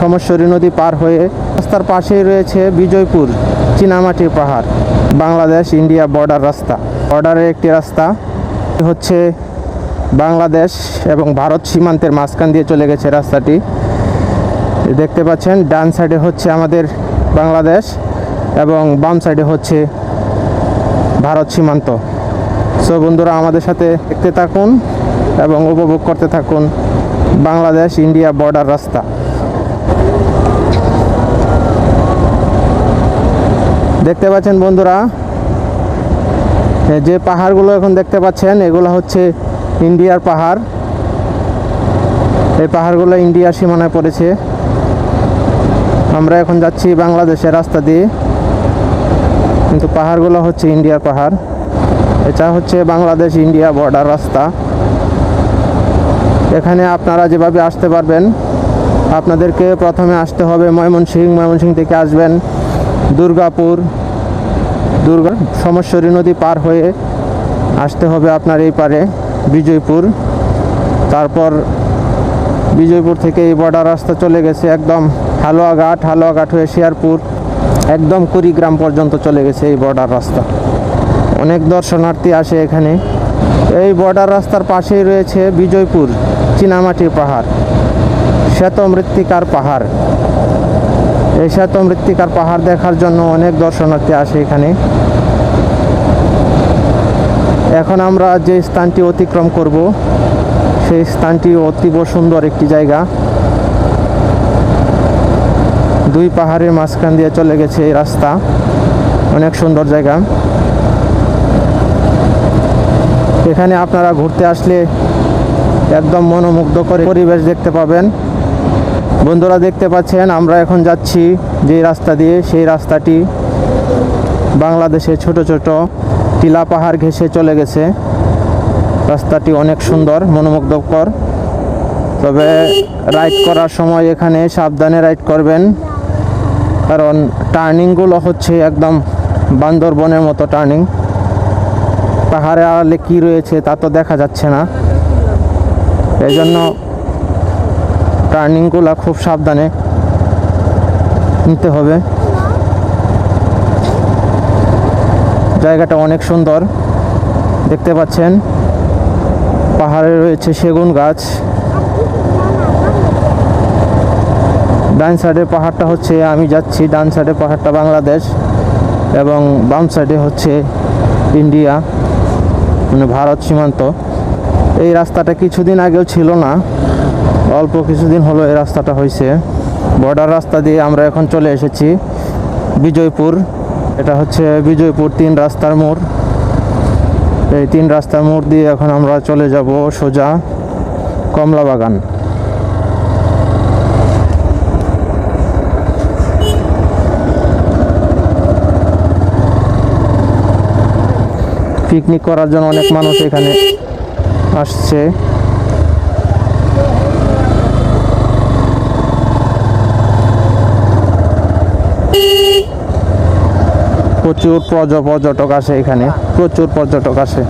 সমস্বরী নদী পার হয়ে রাস্তার পাশেই রয়েছে বিজয়পুর চীনামাটির পাহাড়, বাংলাদেশ ইন্ডিয়া বর্ডার রাস্তা। বর্ডারের একটি রাস্তা হচ্ছে বাংলাদেশ এবং ভারত সীমান্তের মাঝখান দিয়ে চলে গেছে রাস্তাটি। দেখতে পাচ্ছেন, ডান সাইডে হচ্ছে আমাদের বাংলাদেশ এবং বাম সাইডে হচ্ছে ভারত সীমান্ত। সো বন্ধুরা, আমাদের সাথে দেখতে থাকুন এবং উপভোগ করতে থাকুন বাংলাদেশ ইন্ডিয়া বর্ডার রাস্তা। দেখতে পাচ্ছেন বন্ধুরা যে পাহাড়গুলো এখন দেখতে পাচ্ছেন, এগুলো হচ্ছে ইন্ডিয়ার পাহাড়। এই পাহাড়গুলো ইন্ডিয়ার সীমানায় পড়েছে। আমরা এখন যাচ্ছি বাংলাদেশের রাস্তা দিয়ে। কিন্তু পাহাড়গুলো হচ্ছে ইন্ডিয়ার পাহাড়। এটা হচ্ছে বাংলাদেশ ইন্ডিয়া বর্ডার রাস্তা। এখানে আপনারা যেভাবে আসতে পারবেন, আপনাদেরকে প্রথমে আসতে হবে ময়মনসিংহ। ময়মনসিংহ থেকে আসবেন। দুর্গাপুর, দুর্গা সমস্বরী নদী পার হয়ে আসতে হবে আপনার এই পারে বিজয়পুর। তারপর বিজয়পুর থেকে এই বর্ডার রাস্তা চলে গেছে একদম হালুয়াঘাট হালুয়াঘাট হয়ে শেয়ারপুর একদম কুড়িগ্রাম পর্যন্ত চলে গেছে এই বর্ডার রাস্তা। অনেক দর্শনার্থী আসে এখানে। এই বর্ডার রাস্তার পাশেই রয়েছে বিজয়পুর, চীনামাটির পাহাড় শ্বেত মৃত্তিকার পাহাড়। এই মৃত্তিকার পাহাড় দেখার জন্য অনেক দর্শনার্থী আসে এখানে। এখন আমরা যে স্থানটি অতিক্রম করব, সেই স্থানটি অতীব সুন্দর একটি জায়গা। দুই পাহাড়ের মাঝখান দিয়ে চলে গেছে এই রাস্তা। অনেক সুন্দর জায়গা। এখানে আপনারা ঘুরতে আসলে একদম মনোমুগ্ধ করে পরিবেশ দেখতে পাবেন। বন্ধুরা দেখতে পাচ্ছেন, আমরা এখন যাচ্ছি যে রাস্তা দিয়ে, সেই রাস্তাটি বাংলাদেশে ছোট ছোট টিলা পাহাড় ঘেঁষে চলে গেছে। রাস্তাটি অনেক সুন্দর, মনোমুগ্ধকর। তবে রাইড করার সময় এখানে সাবধানে রাইড করবেন, কারণ টার্নিংগুলো হচ্ছে একদম বান্দরবনের মতো টার্নিং। পাহাড়ে আড়ালে কী রয়েছে তা তো দেখা যাচ্ছে না। এই জন্য টার্নিংগুলো খুব সাবধানে নিতে হবে। জায়গাটা অনেক সুন্দর, দেখতে পাচ্ছেন। পাহাড়ে রয়েছে সেগুন গাছ। ডান সাইডের পাহাড়টা হচ্ছে, আমি যাচ্ছি, ডান সাইডের পাহাড়টা বাংলাদেশ এবং বাম সাইডে হচ্ছে ইন্ডিয়া মানে ভারত সীমান্ত। এই রাস্তাটা কিছুদিন আগেও ছিল না অল্প কিছুদিন হলো এই রাস্তাটা হয়েছে বর্ডার রাস্তা দিয়ে আমরা এখন চলে এসেছি বিজয়পুর। এটা হচ্ছে বিজয়পুর তিন রাস্তার মোড়। এই তিন রাস্তার মোড় দিয়ে এখন আমরা চলে যাব সোজা কমলা বাগান পিকনিক করার জন্য অনেক মানুষ এখানে আসছে। প্রচুর পর্য- পর্যটক আসে এখানে, প্রচুর পর্যটক আসে।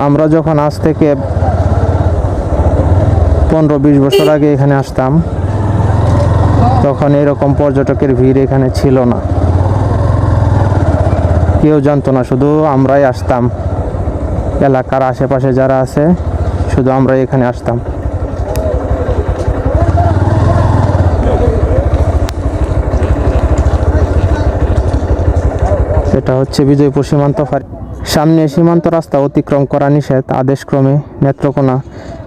আমরা যখন আজ থেকে পনেরো বিশ বছর আগে এখানে আসতাম, তখন এরকম পর্যটকের ভিড় এখানে ছিল না। কেউ জানতো না, শুধু আমরাই আসতাম। এলাকার আশেপাশে যারা আছে, শুধু আমরাই এখানে আসতাম। এটা হচ্ছে বিজয়পুর সীমান্ত ফাঁড়ি। সামনে সীমান্ত রাস্তা অতিক্রম করা নিষেধ, আদেশক্রমে নেত্রকোনা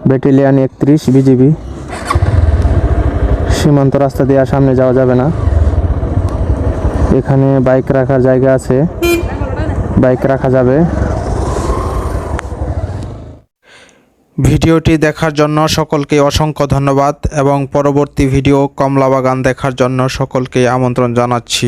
ব্যাটালিয়ান একত্রিশ বিজিবি। সীমান্ত রাস্তা দিয়ে সামনে যাওয়া যাবে না। এখানে বাইক রাখার জায়গা আছে। বাইক রাখা যাবে। ভিডিওটি দেখার জন্য সকলকে অসংখ্য ধন্যবাদ এবং পরবর্তী ভিডিও কমলা বাগান দেখার জন্য সকলকে আমন্ত্রণ জানাচ্ছি।